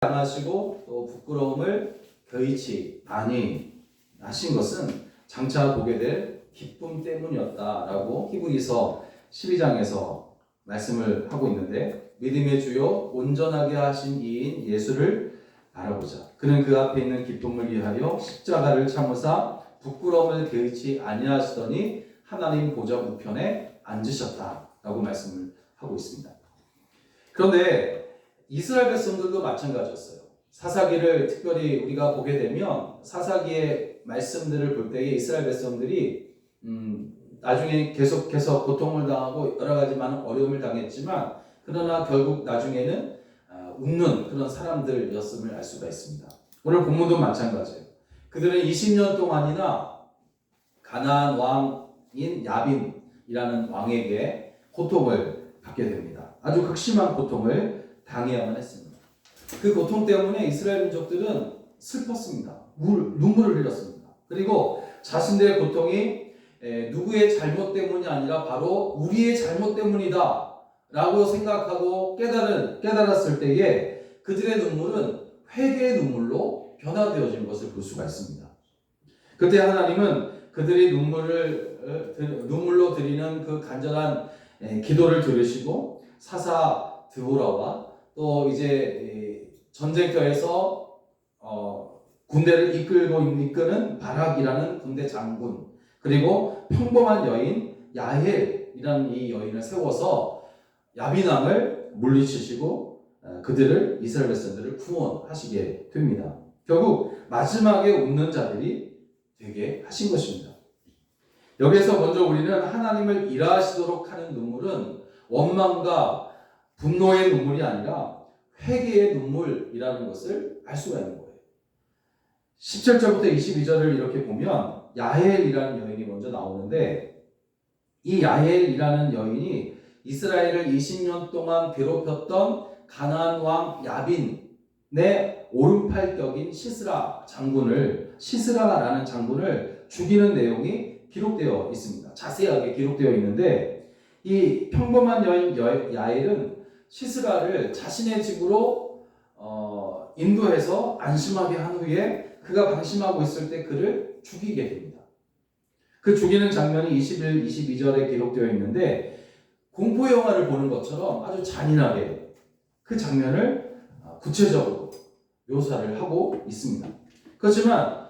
당하시고 또 부끄러움을 겨이치 아니 하신 것은 장차 보게 될 기쁨 때문이었다라고 히브리서 12장에서 말씀을 하고 있는데 믿음의 주요 온전하게 하신 이인 예수를 바라보자. 그는 그 앞에 있는 기쁨을 위하여 십자가를 참으사 부끄러움을 개의치 아니하시더니 하나님 보좌 우편에 앉으셨다라고 말씀을 하고 있습니다. 그런데 이스라엘 백성들도 마찬가지였어요. 사사기를 특별히 우리가 보게 되면 사사기의 말씀들을 볼 때에 이스라엘 백성들이 음, 나중에 계속해서 고통을 당하고 여러 가지 많은 어려움을 당했지만 그러나 결국 나중에는 아, 웃는 그런 사람들이었음을 알 수가 있습니다. 오늘 본문도 마찬가지예요. 그들은 20년 동안이나 가나안 왕인 야빈이라는 왕에게 고통을 받게 됩니다. 아주 극심한 고통을 당해야만 했습니다. 그 고통 때문에 이스라엘 민족들은 슬펐습니다. 물, 눈물을 흘렸습니다. 그리고 자신들의 고통이 에, 누구의 잘못 때문이 아니라 바로 우리의 잘못 때문이다. 라고 생각하고 깨달은, 깨달았을 때에 그들의 눈물은 회개의 눈물로 변화되어진 것을 볼 수가 있습니다. 그때 하나님은 그들이 눈물을, 어, 드- 눈물로 드리는 그 간절한 에, 기도를 들으시고 사사 드보라와 또 이제 이 전쟁터에서 어, 군대를 이끌고 이끄는 바락이라는 군대 장군 그리고 평범한 여인 야헬이라는 이 여인을 세워서 야빈왕을 물리치시고 어, 그들을 이스라엘 백성들을 구원하시게 됩니다. 결국 마지막에 웃는 자들이 되게 하신 것입니다. 여기에서 먼저 우리는 하나님을 일하시도록 하는 눈물은 원망과 분노의 눈물이 아니라 회개의 눈물이라는 것을 알 수가 있는 거예요. 17절부터 22절을 이렇게 보면 야헬이라는 여인이 먼저 나오는데 이 야헬이라는 여인이 이스라엘을 20년 동안 괴롭혔던 가나안 왕 야빈의 오른팔격인 시스라 장군을 시스라라는 장군을 죽이는 내용이 기록되어 있습니다. 자세하게 기록되어 있는데 이 평범한 여인 여- 야엘은 시스라를 자신의 집으로 어, 인도해서 안심하게 한 후에 그가 방심하고 있을 때 그를 죽이게 됩니다. 그 죽이는 장면이 21, 22절에 기록되어 있는데 공포 영화를 보는 것처럼 아주 잔인하게 그 장면을 어, 구체적으로 묘사를 하고 있습니다. 그렇지만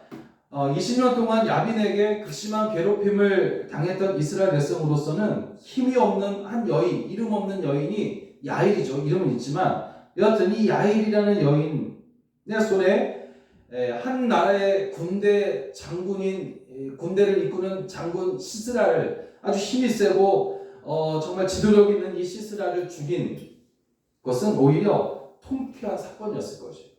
어, 20년 동안 야빈에게 극심한 괴롭힘을 당했던 이스라엘 백성으로서는 힘이 없는 한 여인, 이름 없는 여인이 야일이죠. 이름은 있지만 여하튼 이 야일이라는 여인의 손에 에, 한 나라의 군대 장군인 에, 군대를 이끄는 장군 시스라를 아주 힘이 세고 어, 정말 지도력 있는 이 시스라를 죽인 것은 오히려 통쾌한 사건이었을 것이에요.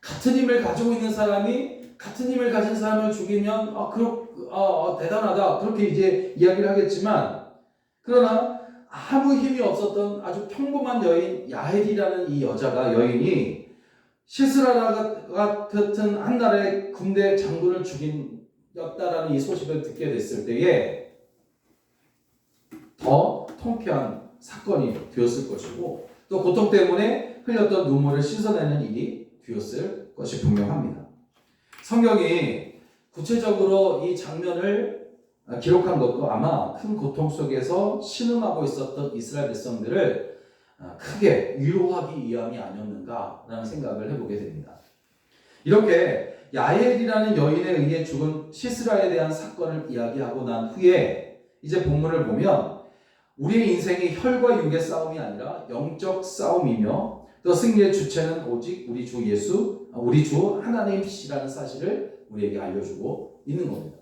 같은 힘을 가지고 있는 사람이 같은 힘을 가진 사람을 죽이면 아, 그렇, 아, 아, 대단하다 그렇게 이제 이야기를 하겠지만 그러나 아무 힘이 없었던 아주 평범한 여인 야헬이라는 이 여자가 여인이 시스라 같은 한 나라의 군대 장군을 죽인 였다라는 이 소식을 듣게 됐을 때에 더 통쾌한 사건이 되었을 것이고 또 고통 때문에 흘렸던 눈물을 씻어내는 일이 되었을 것이 분명합니다. 성경이 구체적으로 이 장면을 기록한 것도 아마 큰 고통 속에서 신음하고 있었던 이스라엘 백성들을 크게 위로하기 위함이 아니었는가라는 생각을 해보게 됩니다. 이렇게 야엘이라는 여인에 의해 죽은 시스라에 대한 사건을 이야기하고 난 후에 이제 본문을 보면 우리의 인생이 혈과 육의 싸움이 아니라 영적 싸움이며 또 승리의 주체는 오직 우리 주 예수, 우리 주 하나님이시라는 사실을 우리에게 알려주고 있는 겁니다.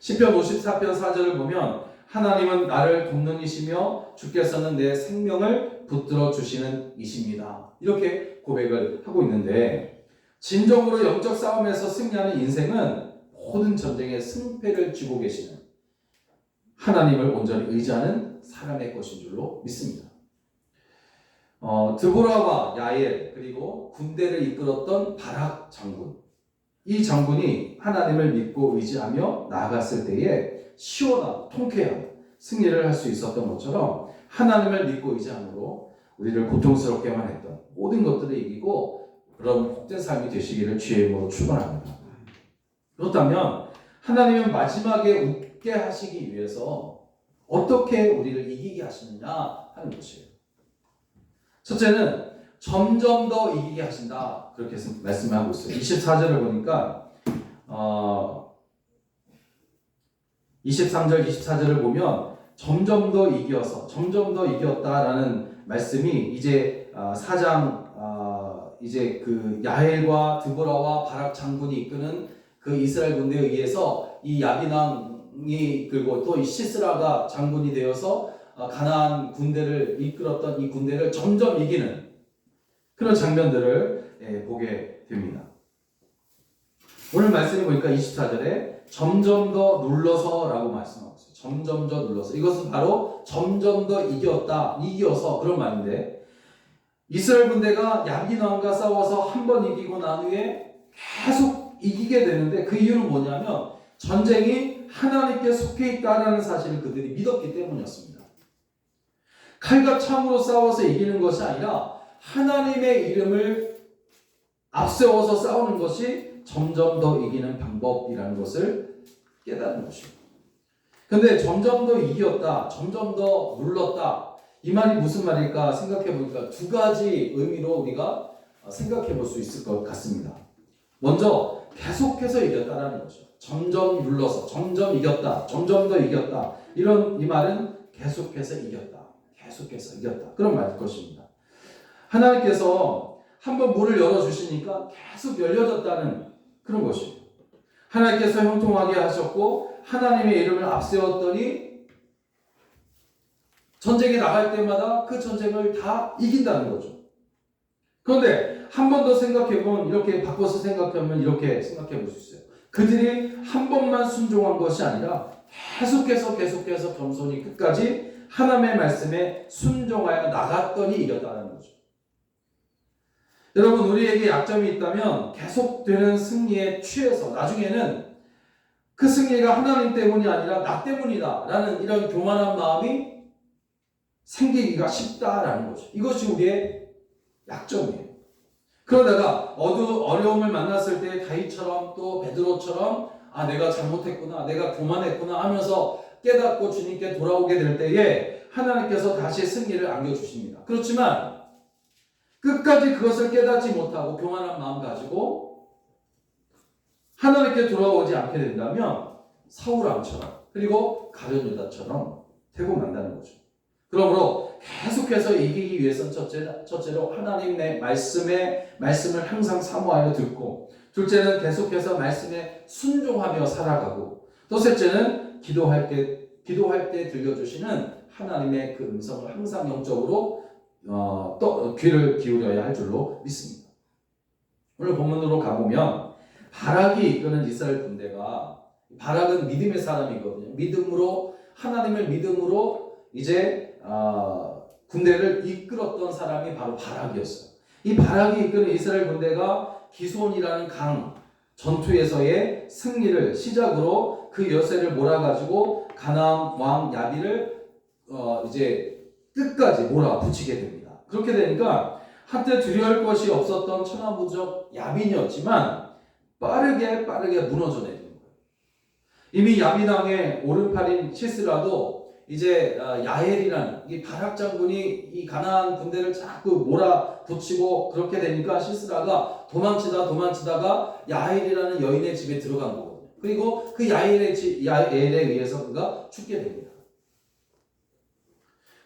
10편 54편 4절을 보면 하나님은 나를 돕는 이시며 주께서는 내 생명을 붙들어 주시는 이십니다. 이렇게 고백을 하고 있는데 진정으로 영적 싸움에서 승리하는 인생은 모든 전쟁의 승패를 쥐고 계시는 하나님을 온전히 의지하는 사람의 것인 줄로 믿습니다. 어, 드보라와 야엘 그리고 군대를 이끌었던 바락 장군 이 장군이 하나님을 믿고 의지하며 나아갔을 때에 시원한 통쾌한 승리를 할 수 있었던 것처럼 하나님을 믿고 의지함으로 우리를 고통스럽게만 했던 모든 것들을 이기고 그런 복된 삶이 되시기를 주의 이름으로 축원합니다. 그렇다면 하나님은 마지막에 웃게 하시기 위해서 어떻게 우리를 이기게 하시느냐 하는 것이에요. 첫째는 점점 더 이기게 하신다. 그렇게 말씀하고 있어요. 24절을 보니까 어 23절, 24절을 보면 점점 더 이겨서 점점 더 이겼다라는 말씀이 이제 어, 사장 어, 이제 그 야헬과 드보라와 바락 장군이 이끄는 그 이스라엘 군대에 의해서 이 야비낭이 그리고 또 이 시스라가 장군이 되어서 어, 가나안 군대를 이끌었던 이 군대를 점점 이기는 그런 장면들을 예, 보게 됩니다. 오늘 말씀을 보니까 24절에 점점 더 눌러서 라고 말씀하고 있어요. 점점 더 눌러서. 이것은 바로 점점 더 이겼다, 이겨서 그런 말인데 이스라엘 군대가 야긴 왕과 싸워서 한 번 이기고 난 후에 계속 이기게 되는데 그 이유는 뭐냐면 전쟁이 하나님께 속해 있다는 사실을 그들이 믿었기 때문이었습니다. 칼과 창으로 싸워서 이기는 것이 아니라 하나님의 이름을 앞세워서 싸우는 것이 점점 더 이기는 방법이라는 것을 깨닫는 것입니다. 근데 점점 더 이겼다, 점점 더 눌렀다. 이 말이 무슨 말일까 생각해 보니까 두 가지 의미로 우리가 생각해 볼 수 있을 것 같습니다. 먼저 계속해서 이겼다라는 거죠. 점점 눌러서, 점점 이겼다, 점점 더 이겼다. 이런 이 말은 계속해서 이겼다, 계속해서 이겼다. 그런 말일 것입니다. 하나님께서 한번 문을 열어 주시니까 계속 열려졌다는 그런 것이에요. 하나님께서 형통하게 하셨고 하나님의 이름을 앞세웠더니 전쟁에 나갈 때마다 그 전쟁을 다 이긴다는 거죠. 그런데 한 번 더 생각해 보면 이렇게 바꿔서 생각하면 이렇게 생각해 볼 수 있어요. 그들이 한 번만 순종한 것이 아니라 계속해서 계속해서 겸손히 끝까지 하나님의 말씀에 순종하여 나갔더니 이겼다는 거죠. 여러분 우리에게 약점이 있다면 계속되는 승리에 취해서 나중에는 그 승리가 하나님 때문이 아니라 나 때문이다 라는 이런 교만한 마음이 생기기가 쉽다라는 거죠. 이것이 우리의 약점이에요. 그러다가 어두 어려움을 만났을 때 다윗처럼 또 베드로처럼 아 내가 잘못했구나, 내가 교만했구나 하면서 깨닫고 주님께 돌아오게 될 때에 하나님께서 다시 승리를 안겨주십니다. 그렇지만 끝까지 그것을 깨닫지 못하고 교만한 마음 가지고 하나님께 돌아오지 않게 된다면 사울왕처럼 그리고 가룟 유다처럼 되고 만다는 거죠. 그러므로 계속해서 이기기 위해서는 첫째, 첫째로 하나님의 말씀에 말씀을 항상 사모하여 듣고 둘째는 계속해서 말씀에 순종하며 살아가고 또 셋째는 기도할 때 기도할 때 들려주시는 하나님의 그 음성을 항상 영적으로 어, 또 귀를 기울여야 할 줄로 믿습니다. 오늘 본문으로 가보면 바락이 이끄는 이스라엘 군대가 바락은 믿음의 사람이거든요. 믿음으로 하나님을 믿음으로 이제 어, 군대를 이끌었던 사람이 바로 바락이었어요. 이 바락이 이끄는 이스라엘 군대가 기손이라는 강 전투에서의 승리를 시작으로 그 여세를 몰아가지고 가나안 왕 야비를 어, 이제 끝까지 몰아붙이게 됩니다. 그렇게 되니까 한때 두려울 것이 없었던 천하무적 야민이었지만 빠르게 빠르게 무너져 내리는 거예요. 이미 야민왕의 오른팔인 시스라도 이제 어, 야헬이라는 이 바락 장군이 이 가나안 군대를 자꾸 몰아붙이고 그렇게 되니까 시스라가 도망치다 도망치다가 야헬이라는 여인의 집에 들어간 거거든요. 그리고 그 야헬의 집 야헬에 의해서 그가 죽게 됩니다.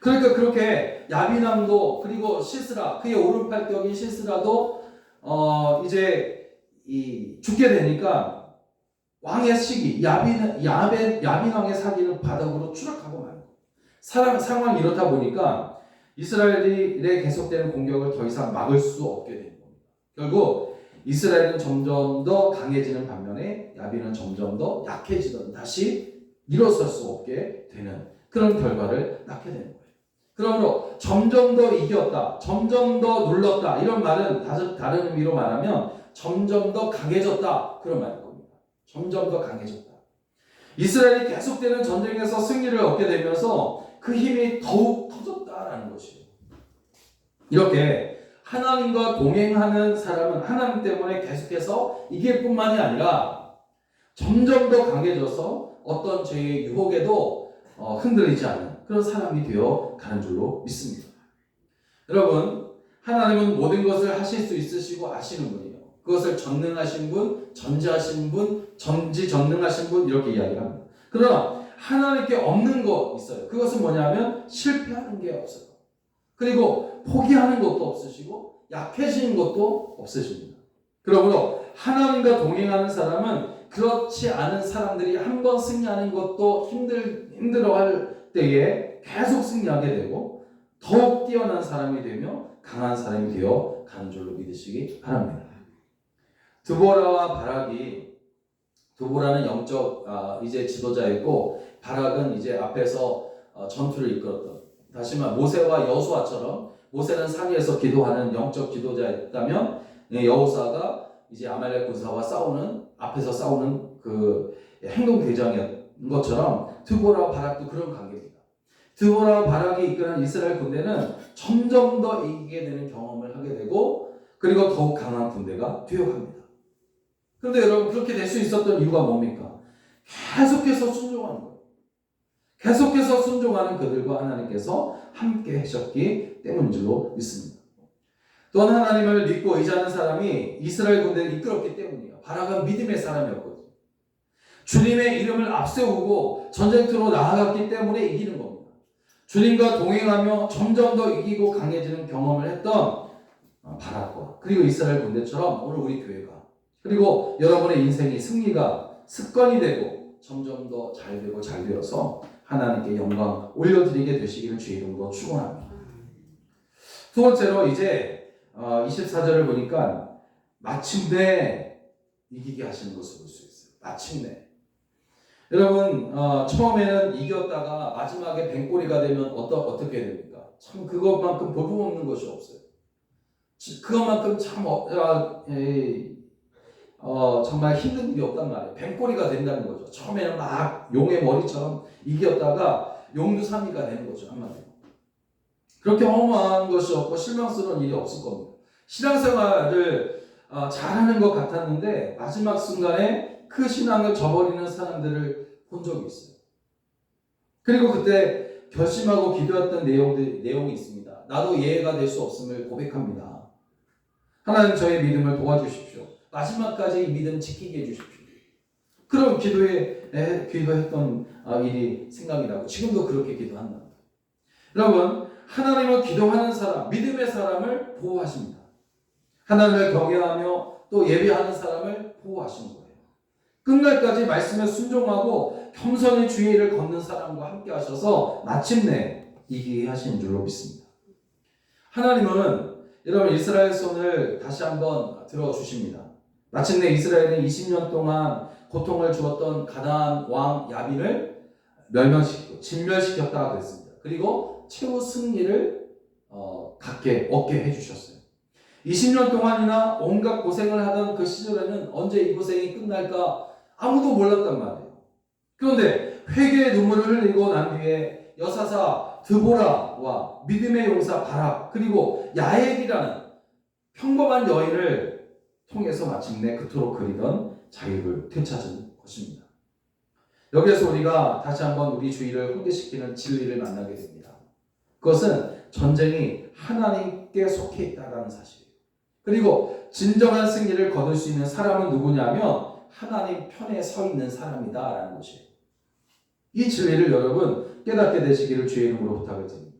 그러니까 그렇게 야비남도 그리고 시스라 그의 오른팔격인 시스라도 어 이제 이 죽게 되니까 왕의 시기 야빈 야벤 야빈 왕의 사기는 바닥으로 추락하고 거예요. 사람 상황이 이렇다 보니까 이스라엘의 계속되는 공격을 더 이상 막을 수 없게 된 겁니다. 결국 이스라엘은 점점 더 강해지는 반면에 야빈은 점점 더 약해지던 다시 일어설 수 없게 되는 그런 결과를 낳게 되는 거예요. 그러므로 점점 더 이겼다, 점점 더 눌렀다 이런 말은 다른 의미로 말하면 점점 더 강해졌다 그런 말일 겁니다. 점점 더 강해졌다. 이스라엘이 계속되는 전쟁에서 승리를 얻게 되면서 그 힘이 더욱 커졌다라는 것이에요. 이렇게 하나님과 동행하는 사람은 하나님 때문에 계속해서 이길 뿐만이 아니라 점점 더 강해져서 어떤 죄의 유혹에도 어, 흔들리지 않는 그런 사람이 되어 가는 줄로 믿습니다. 여러분, 하나님은 모든 것을 하실 수 있으시고 아시는 분이에요. 그것을 전능하신 분, 전지하신 분, 전지전능하신 분 이렇게 이야기합니다. 그러나 하나님께 없는 거 있어요. 그것은 뭐냐면 실패하는 게 없어요. 그리고 포기하는 것도 없으시고 약해지는 것도 없으십니다. 그러므로 하나님과 동행하는 사람은 그렇지 않은 사람들이 한 번 승리하는 것도 힘들 힘들어할 때에 계속 승리하게 되고 더욱 뛰어난 사람이 되며 강한 사람이 되어 가는 줄로 믿으시기 바랍니다. 드보라와 바락이 드보라는 영적 아, 이제 지도자였고 바락은 이제 앞에서 어, 전투를 이끌었던 다시 말 모세와 여호수아처럼 모세는 산위에서 기도하는 영적 지도자였다면 예, 여호수아가 이제 아말렉 군사와 싸우는 앞에서 싸우는 그 행동 대장이었던 것처럼 드보라와 바락도 그런 관계입니다. 드보라와 바락이 이끄는 이스라엘 군대는 점점 더 이기게 되는 경험을 하게 되고 그리고 더욱 강한 군대가 되어갑니다. 그런데 여러분 그렇게 될 수 있었던 이유가 뭡니까? 계속해서 순종하는 거예요. 계속해서 순종하는 그들과 하나님께서 함께 하셨기 때문인 줄로 믿습니다. 또한 하나님을 믿고 의지하는 사람이 이스라엘 군대를 이끌었기 때문이에요. 바락은 믿음의 사람이었거든요. 주님의 이름을 앞세우고 전쟁터로 나아갔기 때문에 이기는 겁니다. 주님과 동행하며 점점 더 이기고 강해지는 경험을 했던 바락과 그리고 이스라엘 군대처럼 오늘 우리 교회가 그리고 여러분의 인생이 승리가 습관이 되고 점점 더 잘 되고 잘 되어서 하나님께 영광 올려드리게 되시기를 주의 이름으로 축원합니다. 두 번째로 이제 24절을 보니까 마침내 이기게 하시는 것을 볼 수 있어요. 마침내. 여러분 어, 처음에는 이겼다가 마지막에 뱅꼬리가 되면 어떠, 어떻게 됩니까? 참 그것만큼 볼품없는 것이 없어요. 그것만큼 참 어, 아, 에이, 어, 정말 힘든 일이 없단 말이에요. 뱀꼬리가 된다는 거죠. 처음에는 막 용의 머리처럼 이겼다가 용두사미가 되는 거죠. 한마디로. 그렇게 허무한 것이 없고 실망스러운 일이 없을 겁니다. 신앙생활을 어, 잘하는 것 같았는데 마지막 순간에 그 신앙을 저버리는 사람들을 본 적이 있어요. 그리고 그때 결심하고 기도했던 내용들, 내용이 있습니다. 나도 예외가 될 수 없음을 고백합니다. 하나님 저의 믿음을 도와주십시오. 마지막까지 이 믿음 지키게 해주십시오. 그럼 기도에 에, 기도했던 아, 일이 생각이 나고 지금도 그렇게 기도한다. 여러분 하나님을 기도하는 사람, 믿음의 사람을 보호하십니다. 하나님을 경외하며 또 예배하는 사람을 보호하시는 거예요. 끝날까지 말씀에 순종하고 겸손히 주의 일을 걷는 사람과 함께 하셔서 마침내 이기게 하시는 줄로 믿습니다. 하나님은 여러분 이스라엘 손을 다시 한번 들어 주십니다. 마침내 이스라엘은 20년 동안 고통을 주었던 가나안 왕 야빈을 멸망시키고 진멸시켰다고 했습니다. 그리고 최후 승리를 어, 갖게 얻게 해주셨어요. 20년 동안이나 온갖 고생을 하던 그 시절에는 언제 이 고생이 끝날까 아무도 몰랐단 말이에요. 그런데 회개의 눈물을 흘리고 난 뒤에 여사사 드보라와 믿음의 용사 바락 그리고 야엘이라는 평범한 여인을 통해서 마침내 그토록 그리던 자유를 되찾은 것입니다. 여기에서 우리가 다시 한번 우리 주의를 훈계시키는 진리를 만나게 됩니다. 그것은 전쟁이 하나님께 속해 있다라는 사실이에요. 그리고 진정한 승리를 거둘 수 있는 사람은 누구냐면 하나님 편에 서 있는 사람이다 라는 것이에요. 이 진리를 여러분 깨닫게 되시기를 주의 이름으로 부탁을 드립니다.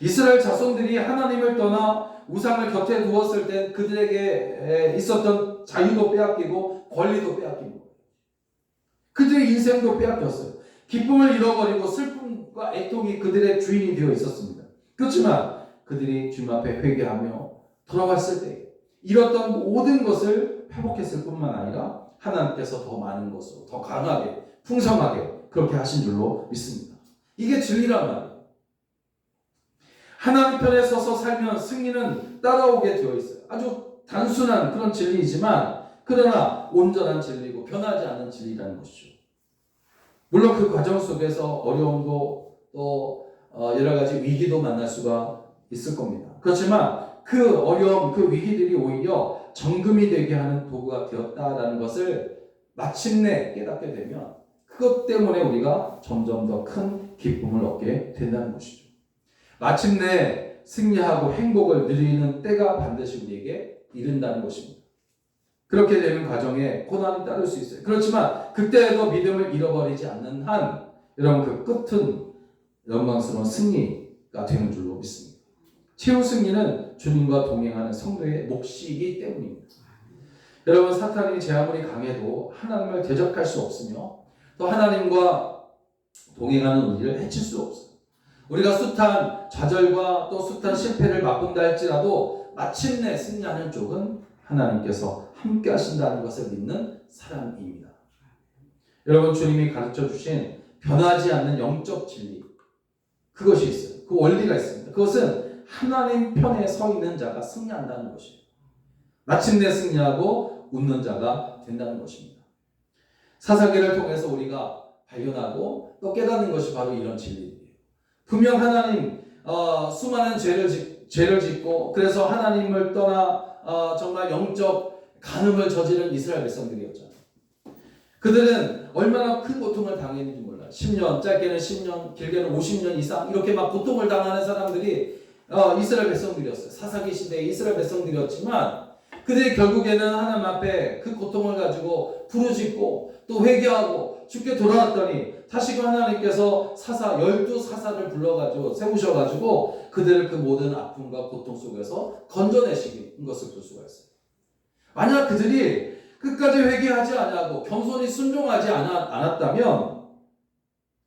이스라엘 자손들이 하나님을 떠나 우상을 곁에 두었을 때 그들에게 있었던 자유도 빼앗기고 권리도 빼앗긴 거예요. 그들의 인생도 빼앗겼어요. 기쁨을 잃어버리고 슬픔과 애통이 그들의 주인이 되어 있었습니다. 그렇지만 그들이 주님 앞에 회개하며 돌아왔을 때 잃었던 모든 것을 회복했을 뿐만 아니라 하나님께서 더 많은 것으로 더 강하게 풍성하게 그렇게 하신 줄로 믿습니다. 이게 진리란 말이에요. 하나님 편에 서서 살면 승리는 따라오게 되어 있어요. 아주 단순한 그런 진리이지만 그러나 온전한 진리고 변하지 않는 진리라는 것이죠. 물론 그 과정 속에서 어려움도 또 어, 여러 가지 위기도 만날 수가 있을 겁니다. 그렇지만 그 어려움, 그 위기들이 오히려 정금이 되게 하는 도구가 되었다라는 것을 마침내 깨닫게 되면 그것 때문에 우리가 점점 더 큰 기쁨을 얻게 된다는 것이죠. 마침내 승리하고 행복을 누리는 때가 반드시 우리에게 이른다는 것입니다. 그렇게 되는 과정에 고난이 따를 수 있어요. 그렇지만 그때에도 믿음을 잃어버리지 않는 한 여러분 그 끝은 영광스러운 승리가 되는 줄로 믿습니다. 최후 승리는 주님과 동행하는 성도의 몫이기 때문입니다. 여러분 사탄이 제 아무리 강해도 하나님을 대적할 수 없으며 또 하나님과 동행하는 우리를 해칠 수 없어요. 우리가 숱한 좌절과 또 숱한 실패를 맛본다 할지라도 마침내 승리하는 쪽은 하나님께서 함께 하신다는 것을 믿는 사람입니다. 여러분 주님이 가르쳐 주신 변하지 않는 영적 진리 그것이 있어요. 그 원리가 있습니다. 그것은 하나님 편에 서 있는 자가 승리한다는 것이에요. 마침내 승리하고 웃는 자가 된다는 것입니다. 사사기를 통해서 우리가 발견하고 또 깨닫는 것이 바로 이런 진리예요. 분명 하나님 어, 수많은 죄를 짓, 죄를 짓고 그래서 하나님을 떠나 어, 정말 영적 간음을 저지른 이스라엘 백성들이었잖아요. 그들은 얼마나 큰 고통을 당했는지 몰라요. 10년, 짧게는 10년, 길게는 50년 이상 이렇게 막 고통을 당하는 사람들이 어, 이스라엘 백성들이었어요. 사사기 시대의 이스라엘 백성들이었지만 그들이 결국에는 하나님 앞에 그 고통을 가지고 부르짖고 또 회개하고 죽게 돌아왔더니 다시금 하나님께서 사사 열두 사사를 불러가지고 세우셔가지고 그들을 그 모든 아픔과 고통 속에서 건져내시는 것을 볼 수가 있어요. 만약 그들이 끝까지 회개하지 않고 겸손히 순종하지 않았, 않았다면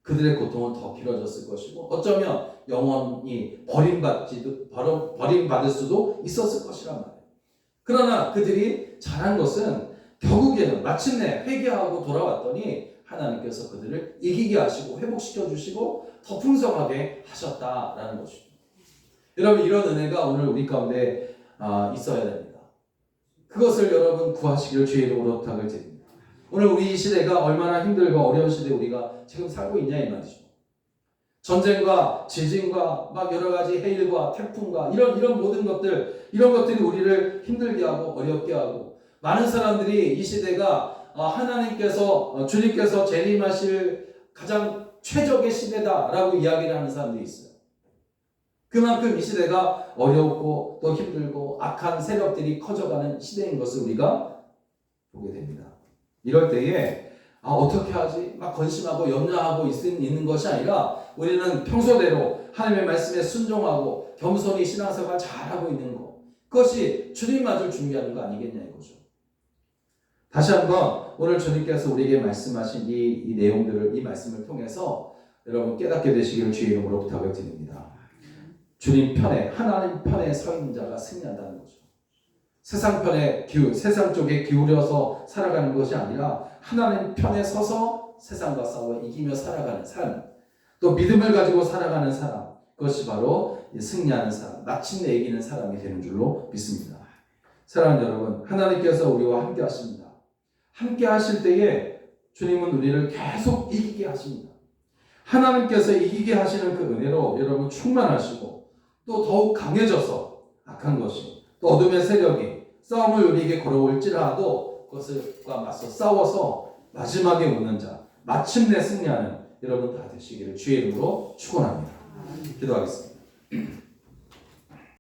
그들의 고통은 더 길어졌을 것이고 어쩌면 영원히 버림받지도 버려- 버림받을 수도 있었을 것이란 말이에요. 그러나 그들이 잘한 것은 결국에는 마침내 회개하고 돌아왔더니 하나님께서 그들을 이기게 하시고 회복시켜 주시고 더 풍성하게 하셨다라는 것이죠. 여러분 이런 은혜가 오늘 우리 가운데 아, 있어야 됩니다. 그것을 여러분 구하시기를 주의 이름으로 부탁을 드립니다. 오늘 우리 이 시대가 얼마나 힘들고 어려운 시대에 우리가 지금 살고 있냐 이 말이죠. 전쟁과 지진과 막 여러 가지 해일과 태풍과 이런 이런 모든 것들 이런 것들이 우리를 힘들게 하고 어렵게 하고 많은 사람들이 이 시대가 어, 하나님께서 어, 주님께서 재림하실 가장 최적의 시대다라고 이야기를 하는 사람들이 있어요. 그만큼 이 시대가 어렵고 또 힘들고 악한 세력들이 커져가는 시대인 것을 우리가 보게 됩니다. 이럴 때에 아, 어떻게 하지? 막 건심하고 염려하고 있, 있는 것이 아니라 우리는 평소대로 하나님의 말씀에 순종하고 겸손히 신앙생활 잘하고 있는 것. 그것이 주님 맞을 준비하는 거 아니겠냐 이거죠. 다시 한번 오늘 주님께서 우리에게 말씀하신 이, 이 내용들을 이 말씀을 통해서 여러분 깨닫게 되시기를 주의 이름으로 부탁을 드립니다. 주님 편에 하나님 편에 서 있는 자가 승리한다는 거죠. 세상 편에 기우 세상 쪽에 기울여서 살아가는 것이 아니라 하나님 편에 서서 세상과 싸워 이기며 살아가는 삶. 또 믿음을 가지고 살아가는 사람. 그것이 바로 승리하는 사람, 마침내 이기는 사람이 되는 줄로 믿습니다. 사랑하는 여러분, 하나님께서 우리와 함께 하십니다. 함께 하실 때에 주님은 우리를 계속 이기게 하십니다. 하나님께서 이기게 하시는 그 은혜로 여러분 충만하시고 또 더욱 강해져서 악한 것이 또 어둠의 세력이 싸움을 우리에게 걸어올지라도 그것과 맞서 싸워서 마지막에 오는 자 마침내 승리하는 여러분 다 되시기를 주의 이름으로 축원합니다. 기도하겠습니다.